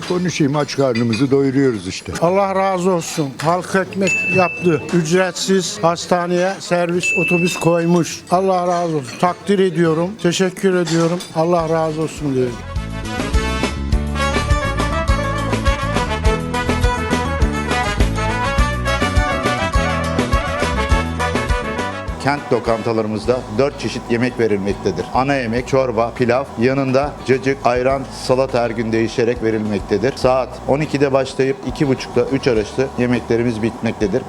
Konuşayım aç karnımızı doyuruyoruz işte. Allah razı olsun. Halk ekmek yaptı. Ücretsiz hastaneye servis otobüs koymuş. Allah razı olsun. Takdir ediyorum. Teşekkür ediyorum. Allah razı olsun diyorum. Kent lokantalarımızda 4 çeşit yemek verilmektedir. Ana yemek, çorba, pilav, yanında cacık, ayran, salata her gün değişerek verilmektedir. Saat 12'de başlayıp 2.30'da 3 arası yemeklerimiz bitmektedir.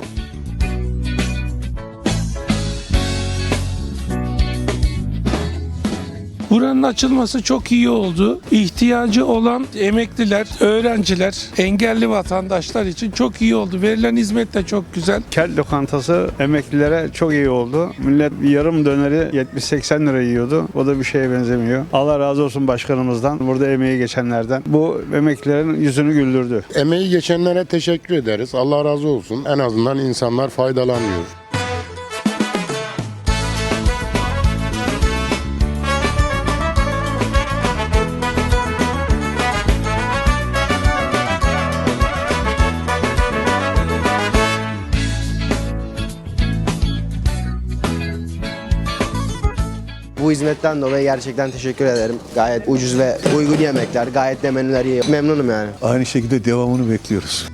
Buranın açılması çok iyi oldu. İhtiyacı olan emekliler, öğrenciler, engelli vatandaşlar için çok iyi oldu. Verilen hizmet de çok güzel. Kel lokantası emeklilere çok iyi oldu. Millet yarım döneri 70-80 lira yiyordu. O da bir şeye benzemiyor. Allah razı olsun başkanımızdan, burada emeği geçenlerden. Bu emeklilerin yüzünü güldürdü. Emeği geçenlere teşekkür ederiz. Allah razı olsun. En azından insanlar faydalanıyor. Bu hizmetten dolayı gerçekten teşekkür ederim. Gayet ucuz ve uygun yemekler, gayet de menüler iyi. Memnunum yani. Aynı şekilde devamını bekliyoruz.